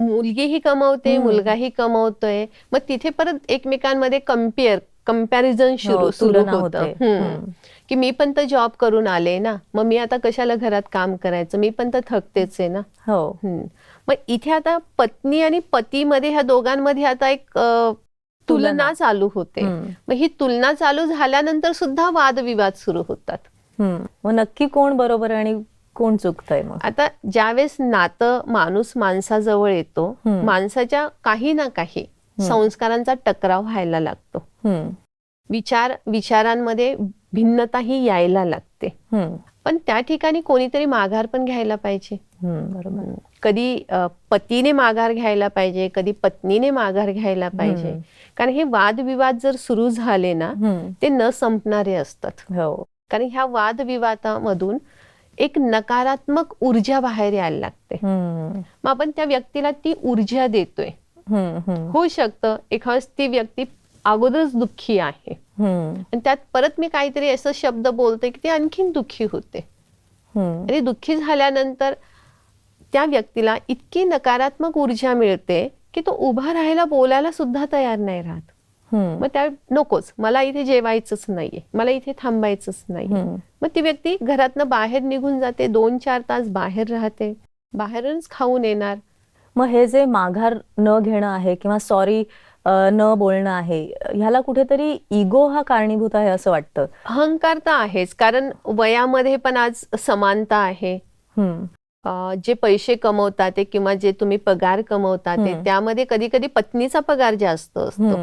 मुलगीही कमवते. मुलगाही कमवतोय मग तिथे परत एकमेकांमध्ये कंपेअर कंपॅरिझन सुरू हो, सुरू तुलना होतं. की मी पण तर जॉब करून आले ना मग मी आता कशाला घरात काम करायचं मी पण तर थकतेच आहे ना हो. मग इथे आता पत्नी आणि पतीमध्ये ह्या दोघांमध्ये आता एक तुलना. चालू होते. मग ही तुलना चालू झाल्यानंतर सुद्धा वादविवाद सुरू होतात. मग नक्की कोण बरोबर आणि कोण चुकतंय मग आता ज्यावेळेस नातं माणूस माणसाजवळ येतो. माणसाच्या काही ना काही संस्कारांचा टकराव व्हायला लागतो. विचार विचारांमध्ये भिन्नताही यायला लागते. पण त्या ठिकाणी कोणीतरी माघार पण घ्यायला पाहिजे. बरोबर कधी पतीने माघार घ्यायला पाहिजे कधी पत्नीने माघार घ्यायला पाहिजे. कारण हे वादविवाद जर सुरू झाले ना. ते न संपणारे असतात हो कारण ह्या वादविवादामधून एक नकारात्मक ऊर्जा बाहेर यायला लागते. मग आपण त्या व्यक्तीला ती ऊर्जा देतोय. होऊ शकतं एखाद्या ती व्यक्ती अगोदरच दुःखी आहे. आणि त्यात परत मी काहीतरी असं शब्द बोलते की ती आणखीन दुःखी होते. आणि दुःखी झाल्यानंतर त्या व्यक्तीला इतकी नकारात्मक ऊर्जा मिळते की तो उभा राहायला बोलायला सुद्धा तयार नाही राहत. मग त्या नकोच. मला इथे जेवायचंच नाहीये. मला इथे थांबायचंच नाही. मग ती व्यक्ती घरातनं बाहेर निघून जाते. दोन चार तास बाहेर राहते. बाहेरच खाऊन येणार. मग हे जे माघार न घेणं आहे किंवा सॉरी न बोलणं आहे ह्याला कुठेतरी इगो हा कारणीभूत आहे असं वाटतं? अहंकार तर आहेच. कारण वयामध्ये पण आज समानता आहे. जे पैसे कमवतात ते किंवा जे तुम्ही पगार कमवता ते. त्यामध्ये कधी कधी पत्नीचा पगार जास्त असतो.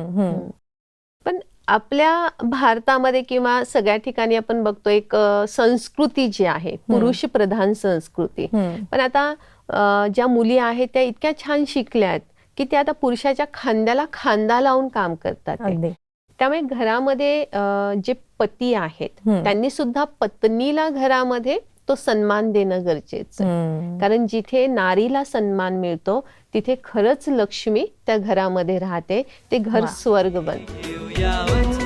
पण आपल्या भारतामध्ये किंवा सगळ्या ठिकाणी आपण बघतो एक संस्कृती जी आहे पुरुष प्रधान संस्कृती. पण आता ज्या मुली आहेत त्या इतक्या छान शिकल्या आहेत की त्या आता पुरुषाच्या खांद्याला खांदा लावून काम करतात त्यामुळे घरामध्ये जे पती आहेत. त्यांनी सुद्धा पत्नीला घरामध्ये तो सन्मान देणं गरजेचं आहे. कारण जिथे नारीला सन्मान मिळतो तिथे खरंच लक्ष्मी त्या घरामध्ये राहते ते घर. स्वर्ग बनते